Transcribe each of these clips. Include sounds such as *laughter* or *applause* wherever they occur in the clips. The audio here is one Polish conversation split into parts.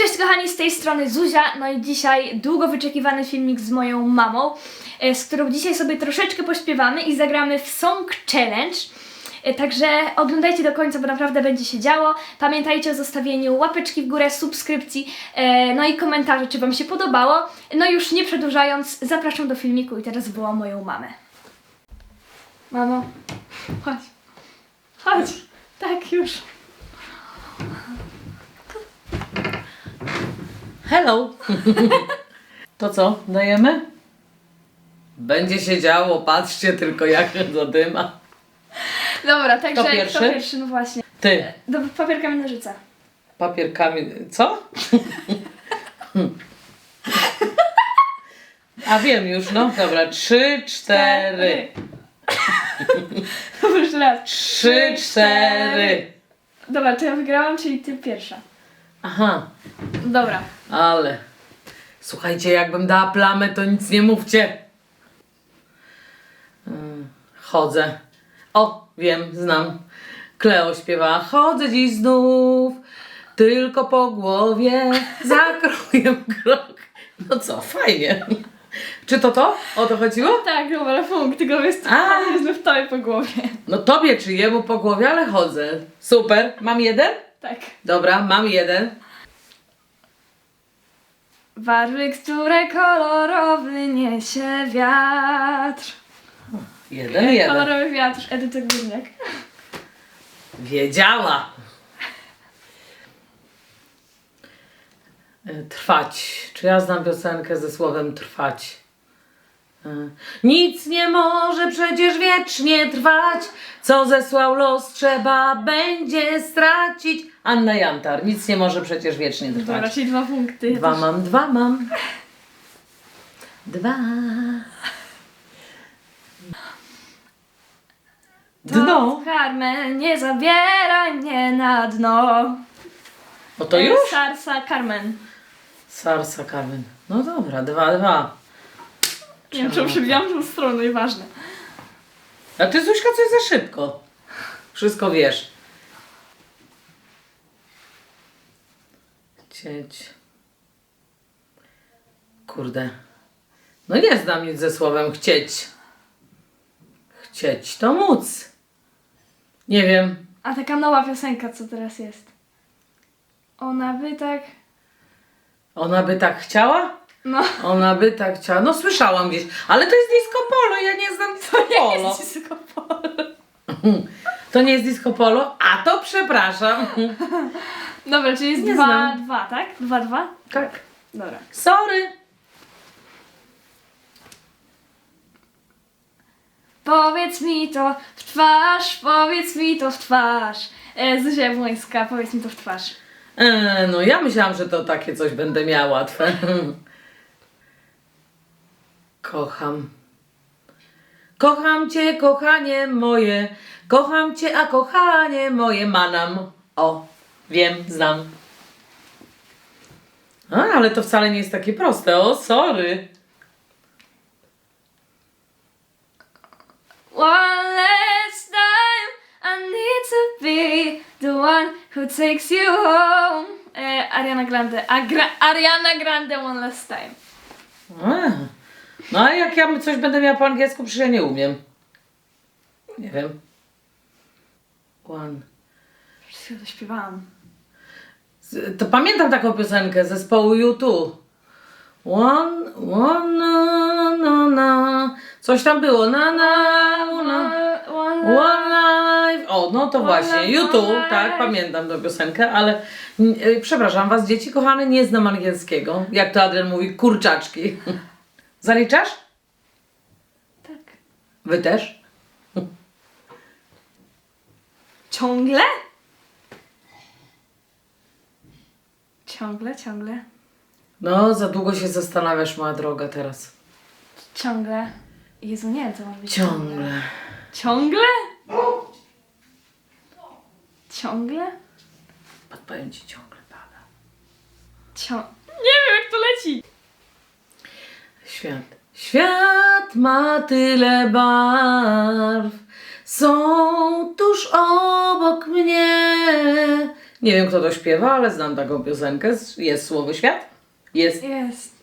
Cześć kochani, z tej strony Zuzia, no i dzisiaj długo wyczekiwany filmik z moją mamą, e, z którą dzisiaj sobie troszeczkę pośpiewamy i zagramy w Song Challenge. E, Także oglądajcie do końca, bo naprawdę będzie się działo. Pamiętajcie o zostawieniu łapeczki w górę, subskrypcji, e, no i komentarzy, czy Wam się podobało. No już nie przedłużając, zapraszam do filmiku i teraz wołam moją mamę. Mamo, chodź. Chodź. Tak, już. Hello! *laughs* To co, dajemy? Będzie się działo, patrzcie tylko jak zadyma. Dobra, także Kto pierwszy? kto pierwszy? No właśnie. Ty, Do papier, kamień, nożyce. papierkami, co? A wiem już, no dobra, trzy, cztery. *laughs* Dobra, jeszcze raz. Trzy, cztery. Dobra, to ja wygrałam, czyli ty pierwsza. Aha, Dobra. ale. Słuchajcie, jakbym dała plamę, to nic nie mówcie. Mm, Chodzę. O, wiem, znam. Kleo śpiewa. Chodzę dziś znów, tylko po głowie zakroję krok. No co, fajnie. Czy to to? O to chodziło? Tak, dobra, punkt, tylko jest A. znów tobie po głowie. No tobie czy jemu po głowie, ale chodzę. Super. Mam jeden? Tak. Dobra, mam jeden. Barwy, które kolorowy niesie wiatr. Jeden, jeden. Kolorowy wiatr, Edyta Górniak. Wiedziała. Trwać. Czy ja znam piosenkę ze słowem trwać? Nic nie może przecież wiecznie trwać, co zesłał los trzeba będzie stracić. Anna Jantar, nic nie może przecież wiecznie Dobra, trwać. czyli dwa punkty. Dwa mam, dwa mam. Dwa. Dno. Carmen, nie zabieraj mnie na dno. O to już? Sarsa Carmen. Sarsa Carmen. No dobra, dwa, dwa. Nie wiem, czy przebiłam tą stronę, nieważne. A ty Zuśka coś za szybko. Wszystko wiesz. Chcieć. Kurde. No nie znam nic ze słowem chcieć. Chcieć to móc. Nie wiem. A taka nowa piosenka, co teraz jest? Ona by tak... Ona by tak chciała? No, Ona by tak chciała. No słyszałam gdzieś. Ale to jest disco polo. Ja nie znam disco polo. jest disco polo. To nie jest disco polo? A to przepraszam. Dobra, czyli jest Nie dwa, znam. dwa, tak? Dwa, dwa? Tak. Dobra. Sorry. Powiedz mi to w twarz, powiedz mi to w twarz. E, Zuzia Jabłońska, powiedz mi to w twarz. E, no ja myślałam, że to takie coś będę miała łatwe. *laughs* Kocham. Kocham cię, kochanie moje. Kocham cię, a kochanie moje manam. O, wiem, znam. A, ale to wcale nie jest takie proste. O, sorry. One last time, I need to be the one who takes you home. E, Ariana Grande. Agra Ariana Grande One Last Time. A. No a jak ja coś będę miała po angielsku, przecież ja nie umiem. Nie wiem. One. Chwilą to śpiewałam. Z- To pamiętam taką piosenkę zespołu U2. One, one, na, na, na. Coś tam było. Na, na, na. One, life. O, no to właśnie. life, U2, one tak, life. pamiętam tę piosenkę, ale mm, y, przepraszam was, dzieci kochane, nie znam angielskiego. Jak to Adrian mówi, kurczaczki. *laughs* Zaliczasz? Tak. Wy też? Ciągle? Ciągle, ciągle. No, za długo się zastanawiasz, moja droga, teraz. Ciągle. Jezu, nie wiem, co może być. Ciągle. Ciągle? Ciągle? Podpowiem ci ciągle pada. Cią... Nie wiem, jak to leci. Świat. Świat ma tyle barw, są tuż obok mnie. Nie wiem, kto to śpiewa, ale znam taką piosenkę. Jest słowo świat? Jest. Jest.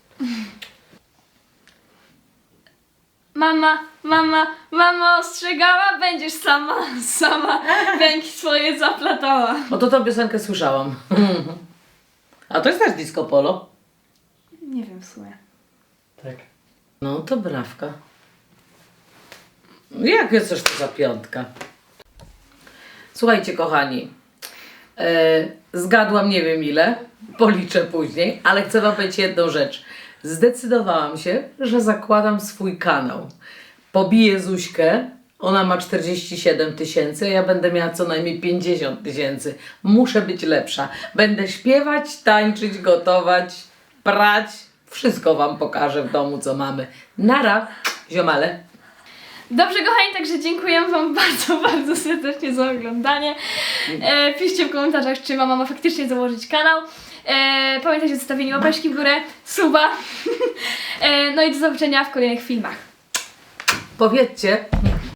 Mama, mama, mama ostrzegała, będziesz sama, *laughs* sama węki swoje zaplatała. O to tą piosenkę słyszałam. *laughs* A to jest też disco polo. Nie wiem w sumie. Tak. No to brawka. Jak jest to za piątka? Słuchajcie, kochani. E, zgadłam nie wiem ile, policzę później, ale chcę Wam powiedzieć jedną rzecz. Zdecydowałam się, że zakładam swój kanał. Pobiję Zuśkę, ona ma 47 tysięcy, ja będę miała co najmniej 50 tysięcy. Muszę być lepsza. Będę śpiewać, tańczyć, gotować, prać. Wszystko Wam pokażę w domu, co mamy. Nara, ziomale. Dobrze, kochani, także dziękuję Wam *laughs* bardzo, bardzo serdecznie za oglądanie. E, piszcie w komentarzach, czy mama ma faktycznie założyć kanał. E, pamiętajcie o zostawieniu łapeczki w górę, suba. *laughs* e, no i do zobaczenia w kolejnych filmach. Powiedzcie,